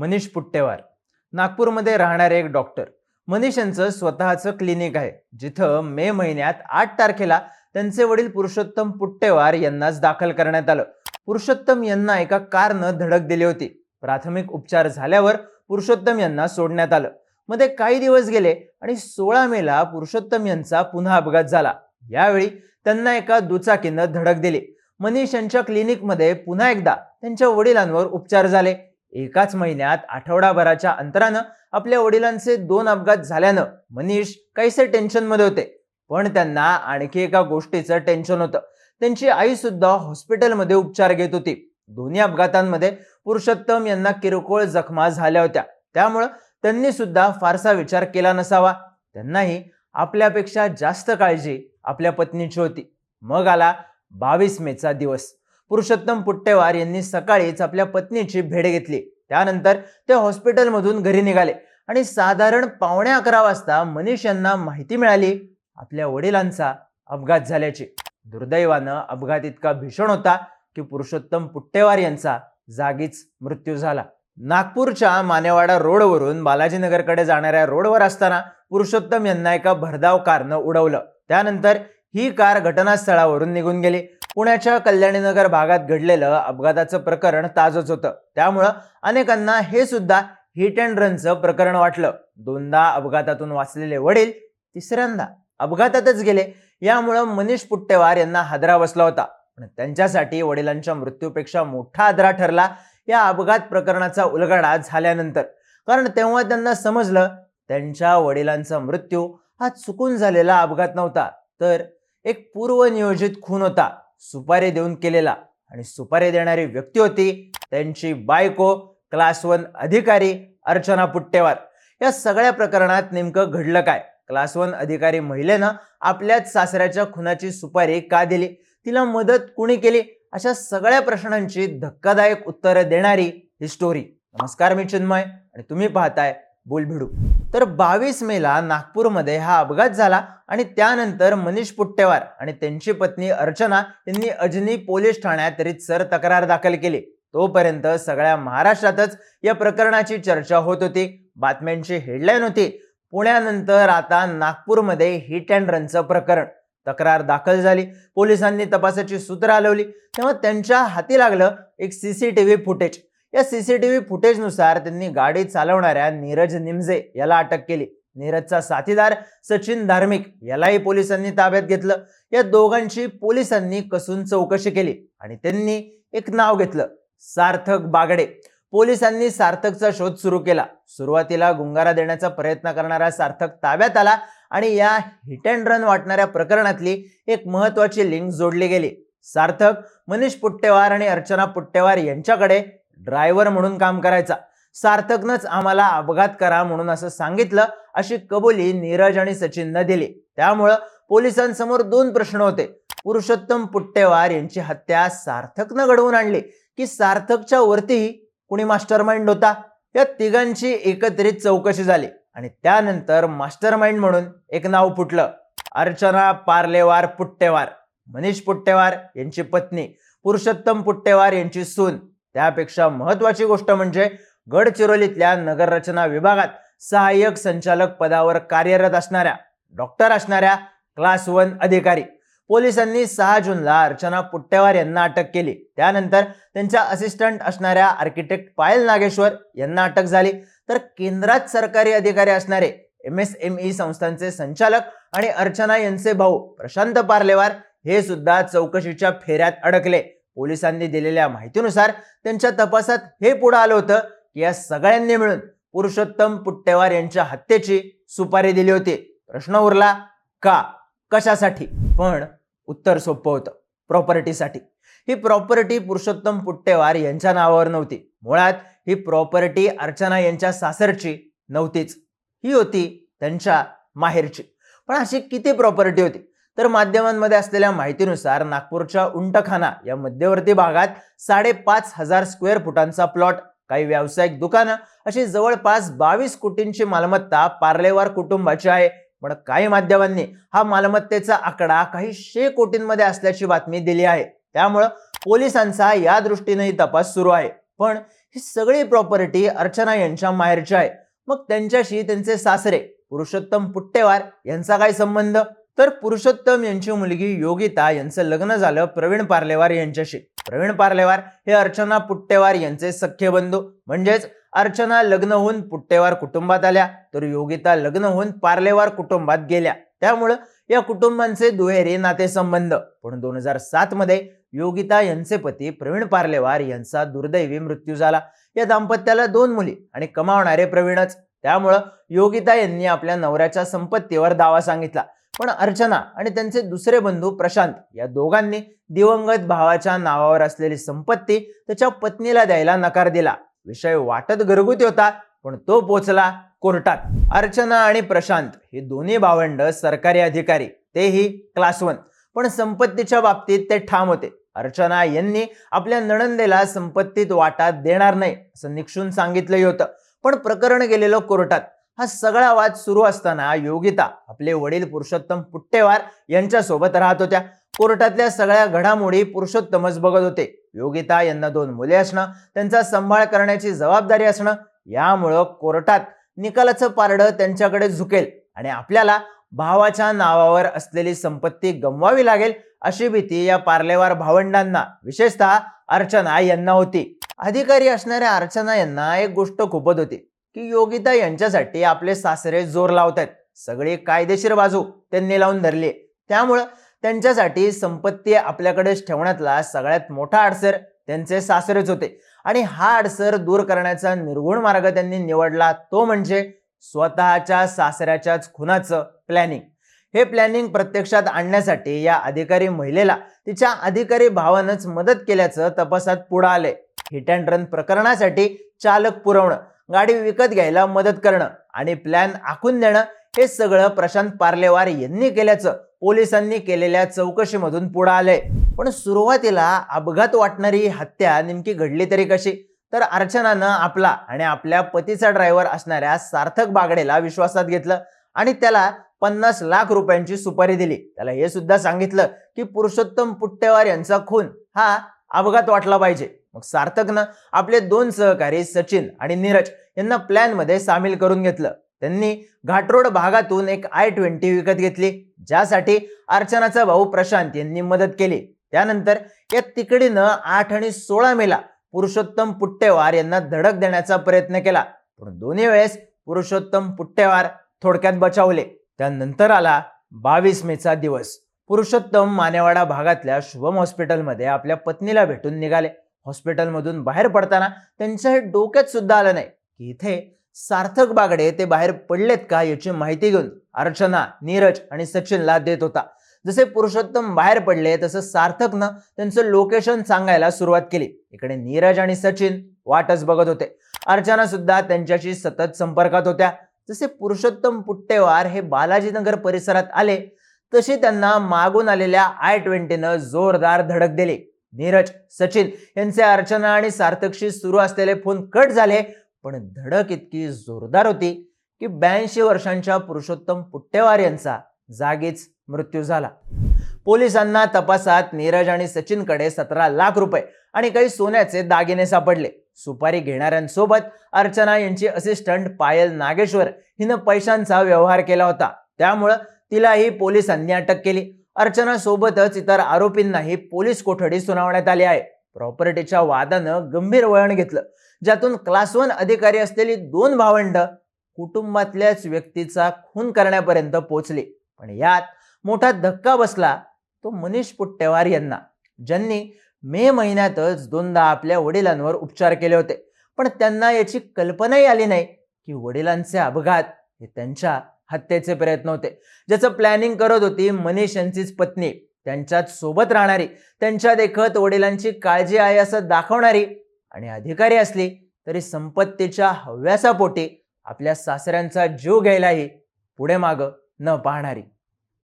मनीष पुट्टेवार. नागपूरमध्ये राहणारे एक डॉक्टर. मनीष यांचं स्वतःचं क्लिनिक आहे. जिथं मे महिन्यात आठ तारखेला त्यांचे वडील पुरुषोत्तम पुट्टेवार यांनाच दाखल करण्यात आलं. पुरुषोत्तम यांना एका कारनं धडक दिली होती. प्राथमिक उपचार झाल्यावर पुरुषोत्तम यांना सोडण्यात आलं. मध्ये काही दिवस गेले आणि सोळा मेला पुरुषोत्तम यांचा पुन्हा अपघात झाला. यावेळी त्यांना एका दुचाकीनं धडक दिली. मनीष यांच्या क्लिनिकमध्ये पुन्हा एकदा त्यांच्या वडिलांवर उपचार झाले. एकाच महिन्यात आठवडाभराच्या अंतरानं आपल्या वडिलांचे दोन अपघात झाल्यानं मनीष काहीसे टेन्शनमध्ये होते. पण त्यांना आणखी एका गोष्टीचं टेन्शन होतं. त्यांची आई सुद्धा हॉस्पिटलमध्ये उपचार घेत होती. दोन्ही अपघातांमध्ये पुरुषोत्तम यांना किरकोळ जखमा झाल्या होत्या. त्यामुळं त्यांनी सुद्धा फारसा विचार केला नसावा. त्यांनाही आपल्यापेक्षा जास्त काळजी आपल्या पत्नीची होती. मग आला बावीस मेचा दिवस. पुरुषोत्तम पुट्टेवार यांनी सकाळीच आपल्या पत्नीची भेट घेतली. त्यानंतर ते हॉस्पिटलमधून घरी निघाले आणि साधारण पावणे अकरा वाजता मनीष यांना माहिती मिळाली आपल्या वडिलांचा अपघात झाल्याची. दुर्दैवानं अपघात इतका भीषण होता की पुरुषोत्तम पुट्टेवार यांचा जागीच मृत्यू झाला. नागपूरच्या मानेवाडा रोडवरून बालाजीनगरकडे जाणाऱ्या रोडवर असताना पुरुषोत्तम यांना एका भरधाव कारनं उडवलं. त्यानंतर ही कार घटनास्थळावरून निघून गेली. पुण्याच्या कल्याणीनगर भागात घडलेलं अपघाताचं प्रकरण ताजच होतं. त्यामुळं अनेकांना हे सुद्धा हिट अँड रनचं प्रकरण वाटलं. दोनदा अपघातातून वाचलेले वडील तिसऱ्यांदा अपघातातच गेले. यामुळं मनीष पुट्टेवार यांना हादरा बसला होता. पण त्यांच्यासाठी वडिलांच्या मृत्यूपेक्षा मोठा आदरा ठरला या अपघात प्रकरणाचा उलगडा झाल्यानंतर. कारण तेव्हा त्यांना समजलं त्यांच्या वडिलांचा मृत्यू हा चुकून झालेला अपघात नव्हता. तर एक पूर्वनियोजित खून होता. सुपारी देऊन केलेला आणि सुपारी देणारी व्यक्ती होती त्यांची बायको क्लास वन अधिकारी अर्चना पुट्टेवार. या सगळ्या प्रकरणात नेमकं घडलं काय? क्लास वन अधिकारी महिलेनं आपल्याच सासऱ्याच्या खुनाची सुपारी का दिली? तिला मदत कुणी केली? अशा सगळ्या प्रश्नांची धक्कादायक उत्तरं देणारी ही स्टोरी नमस्कार मी चिन्मय आणि तुम्ही पाहताय बोलभिडू. तर बावीस मेला नागपूरमध्ये हा अपघात झाला आणि त्यानंतर मनीष पुट्टेवार आणि त्यांची पत्नी अर्चना यांनी अजनी पोलीस ठाण्यात रितसर तक्रार दाखल केली. तोपर्यंत सगळ्या महाराष्ट्रातच या प्रकरणाची चर्चा होत होती. बातम्यांची हेडलाईन होती. पुण्यानंतर आता नागपूरमध्ये हिट अँड रनचं प्रकरण. तक्रार दाखल झाली. पोलिसांनी तपासाची सूत्र हलवली. तेव्हा त्यांच्या हाती लागलं एक सीसीटीव्ही फुटेज या सीसीटीव्ही फुटेजनुसार त्यांनी गाडी चालवणाऱ्या नीरज निमजे याला अटक केली. नीरजचा साथीदार सचिन धार्मिक यालाही पोलिसांनी ताब्यात घेतलं. या दोघांची पोलिसांनी कसून चौकशी केली आणि त्यांनी एक नाव घेतलं सार्थक बागडे. पोलिसांनी सार्थकचा शोध सुरू केला. सुरुवातीला गुंगारा देण्याचा प्रयत्न करणारा सार्थक ताब्यात आला आणि या हिट अँड रन वाटणाऱ्या प्रकरणातली एक महत्वाची लिंक जोडली गेली. सार्थक मनीष पुट्टेवार आणि अर्चना पुट्टेवार यांच्याकडे ड्रायव्हर म्हणून काम करायचा. सार्थकनंच आम्हाला अपघात करा म्हणून असं सांगितलं अशी कबुली नीरज आणि सचिननं दिली. त्यामुळं पोलिसांसमोर दोन प्रश्न होते. पुरुषोत्तम पुट्टेवार यांची हत्या सार्थकनं घडवून आणली की सार्थकच्या वरतीही कुणी मास्टर माइंड होता? या तिघांची एकत्रित चौकशी झाली आणि त्यानंतर मास्टर माइंड म्हणून एक नाव फुटलं. अर्चना पार्लेवार पुट्टेवार. मनीष पुट्टेवार यांची पत्नी. पुरुषोत्तम पुट्टेवार यांची सून. त्यापेक्षा महत्वाची गोष्ट म्हणजे गडचिरोलीतल्या नगररचना विभागात सहाय्यक संचालक पदावर कार्यरत असणाऱ्या डॉक्टर असणाऱ्या क्लास वन अधिकारी. पोलिसांनी सहा जूनला अर्चना पुट्टेवार यांना अटक केली. त्यानंतर त्यांच्या असिस्टंट असणाऱ्या आर्किटेक्ट पायल नागेश्वर यांना अटक झाली. तर केंद्रात सरकारी अधिकारी असणारे एम एस एम ई संस्थांचे संचालक आणि अर्चना यांचे भाऊ प्रशांत पार्लेवार हे सुद्धा चौकशीच्या फेऱ्यात अडकले. पोलिसांनी दिलेल्या माहितीनुसार त्यांच्या तपासात हे पुढे आलं होतं की या सगळ्यांनी मिळून पुरुषोत्तम पुट्टेवार यांच्या हत्येची सुपारी दिली होती. प्रश्न उरला का? कशासाठी? पण उत्तर सोपं होतं. प्रॉपर्टीसाठी. ही प्रॉपर्टी पुरुषोत्तम पुट्टेवार यांच्या नावावर नव्हती. मुळात ही प्रॉपर्टी अर्चना यांच्या सासरची नव्हतीच. ही होती त्यांच्या माहेरची. पण अशी किती प्रॉपर्टी होती? तर माध्यमांमध्ये असलेल्या माहितीनुसार नागपूरच्या उंटखाना या मध्यवर्ती भागात साडेपाच हजार स्क्वेअर फुटांचा प्लॉट काही व्यावसायिक दुकानं अशी जवळपास बावीस कोटींची मालमत्ता पार्लेवार कुटुंबाची आहे. पण काही माध्यमांनी हा मालमत्तेचा आकडा काही शे कोटींमध्ये असल्याची बातमी दिली आहे. त्यामुळं पोलिसांचा या दृष्टीनेही तपास सुरू आहे. पण ही सगळी प्रॉपर्टी अर्चना यांच्या माहेरची आहे. मग त्यांच्याशी त्यांचे सासरे पुरुषोत्तम पुट्टेवार यांचा काय संबंध? तर पुरुषोत्तम यांची मुलगी योगिता यांचं लग्न झालं प्रवीण पार्लेवार यांच्याशी. प्रवीण पार्लेवार हे अर्चना पुट्टेवार यांचे सख्य बंधू. म्हणजेच अर्चना लग्न होऊन पुट्टेवार कुटुंबात आल्या तर योगिता लग्न होऊन पार्लेवार कुटुंबात गेल्या. त्यामुळं या कुटुंबांचे दुहेरी नातेसंबंध. पण दोन हजार सात मध्ये योगिता यांचे पती प्रवीण पार्लेवार यांचा दुर्दैवी मृत्यू झाला. या दाम्पत्याला दोन मुली आणि कमावणारे प्रवीणच. त्यामुळं योगिता यांनी आपल्या नवऱ्याच्या संपत्तीवर दावा सांगितला. पण अर्चना आणि त्यांचे दुसरे बंधू प्रशांत या दोघांनी दिवंगत भावाच्या नावावर असलेली संपत्ती त्याच्या पत्नीला द्यायला नकार दिला. विषय वाटत घरगुती होता पण तो पोचला कोर्टात. अर्चना आणि प्रशांत हे दोन्ही भावंड सरकारी अधिकारी तेही क्लास वन पण संपत्तीच्या बाबतीत ते ठाम होते. अर्चना यांनी आपल्या नणंदेला संपत्तीत वाटा देणार नाही असं निक्षून सांगितलंही होतं. पण प्रकरण गेलेलं कोर्टात. हा सगळा वाद सुरू असताना योगिता आपले वडील पुरुषोत्तम पुट्टेवार यांच्यासोबत राहत होत्या. कोर्टातल्या सगळ्या घडामोडी पुरुषोत्तमच बघत होते. योगिता यांना दोन मुले असणं त्यांचा सांभाळ करण्याची जबाबदारी असणं यामुळं कोर्टात निकालाचं पारडं त्यांच्याकडे झुकेल आणि आपल्याला भावाच्या नावावर असलेली संपत्ती गमवावी लागेल अशी भीती या पार्लेवार भावंडांना. विशेषतः अर्चना यांना होती. अधिकारी असणाऱ्या अर्चना यांना एक गोष्ट खुपत होती. की योगिता यांच्यासाठी आपले सासरे जोर लावतात सगळी कायदेशीर बाजू त्यांनी लावून धरली. त्यामुळं त्यांच्यासाठी संपत्ती आपल्याकडेच ठेवण्यातला सगळ्यात मोठा अडसर त्यांचे सासरेच होते. आणि हा अडसर दूर करण्याचा निर्गुण मार्ग त्यांनी निवडला तो म्हणजे स्वतःच्या सासऱ्याच्याच खुनाचं प्लॅनिंग हे प्लॅनिंग प्रत्यक्षात आणण्यासाठी या अधिकारी महिलेला तिच्या अधिकारी भावानंच मदत केल्याचं तपासात पुढं आले हिट अँड रन प्रकरणासाठी चालक पुरवणं. गाडी विकत घ्यायला मदत करणं आणि प्लॅन आखून देणं हे सगळं प्रशांत पार्लेवार यांनी केल्याचं पोलिसांनी केलेल्या चौकशीमधून पुढे आलंय. पण सुरुवातीला अपघात वाटणारी हत्या नेमकी घडली तरी कशी? तर अर्चनानं आपला आणि आपल्या पतीचा ड्रायव्हर असणाऱ्या सार्थक बागडेला विश्वासात घेतलं आणि त्याला पन्नास लाख रुपयांची सुपारी दिली. त्याला हे सुद्धा सांगितलं की पुरुषोत्तम पुट्टेवार यांचा खून हा अपघात वाटला पाहिजे. मग सार्थकनं आपले दोन सहकारी सचिन आणि नीरज यांना प्लॅनमध्ये सामील करून घेतलं. त्यांनी घाटरोड भागातून एक आय ट्वेंटी विकत घेतली ज्यासाठी अर्चनाचा भाऊ प्रशांत यांनी मदत केली. त्यानंतर या तिकडीनं आठ आणि सोळा मेला पुरुषोत्तम पुट्टेवार यांना धडक देण्याचा प्रयत्न केला. पण दोन्ही वेळेस पुरुषोत्तम पुट्टेवार थोडक्यात बचावले. त्यानंतर आला बावीस मेचा दिवस. पुरुषोत्तम मानेवाडा भागातल्या शुभम हॉस्पिटलमध्ये आपल्या पत्नीला भेटून निघाले. हॉस्पिटलमधून बाहेर पडताना त्यांच्या हे डोक्यात सुद्धा आलं नाही की इथे सार्थक बागडे ते बाहेर पडलेत का याची माहिती घेऊन अर्चना नीरज आणि सचिनला देत होता. जसे पुरुषोत्तम बाहेर पडले तसं सार्थकनं त्यांचं लोकेशन सांगायला सुरुवात केली. इकडे नीरज आणि सचिन वाटच बघत होते. अर्चना सुद्धा त्यांच्याशी सतत संपर्कात होत्या. जसे पुरुषोत्तम पुट्टेवार हे बालाजीनगर परिसरात आले तशी त्यांना मागून आलेल्या आय ट्वेंटीनं जोरदार धडक दिली. नीरज सचिन यांचे अर्चना आणि सार्थकशी सुरू असलेले फोन कट झाले पण धडक इतकी जोरदार होती की ब्याऐंशी वर्षांच्या पुरुषोत्तम पुट्टेवार यांचा जागीच मृत्यू झाला. पोलिसांना तपासात नीरज आणि सचिनकडे सतरा लाख रुपये आणि काही सोन्याचे दागिने सापडले. सुपारी घेणाऱ्यांसोबत अर्चना यांची असिस्टंट पायल नागेश्वर हिनं पैशांचा व्यवहार केला होता. त्यामुळं तिलाही पोलिसांनी अटक केली. अर्चना सोबतच इतर आरोपींनाही पोलीस कोठडी सुनावण्यात आली आहे. प्रॉपर्टीच्या वादानं गंभीर वळण घेतलं. ज्यातून क्लास वन अधिकारी असलेली दोन भावंड कुटुंबातल्याच व्यक्तीचा खून करण्यापर्यंत पोहोचली. पण यात मोठा धक्का बसला तो मनीष पुट्टेवार यांना ज्यांनी मे महिन्यातच दोनदा आपल्या वडिलांवर उपचार केले होते. पण त्यांना याची कल्पनाही आली नाही की वडिलांचे अपघात हे त्यांच्या हत्येचे प्रयत्न होते. ज्याचं प्लॅनिंग करत होती मनीष यांचीच पत्नी. त्यांच्यात सोबत राहणारी त्यांच्या देखत वडिलांची काळजी आहे असं दाखवणारी आणि अधिकारी असली तरी संपत्तीच्या हव्यासापोटी आपल्या सासऱ्यांचा जीव घ्यायलाही पुढे मागं न पाहणारी.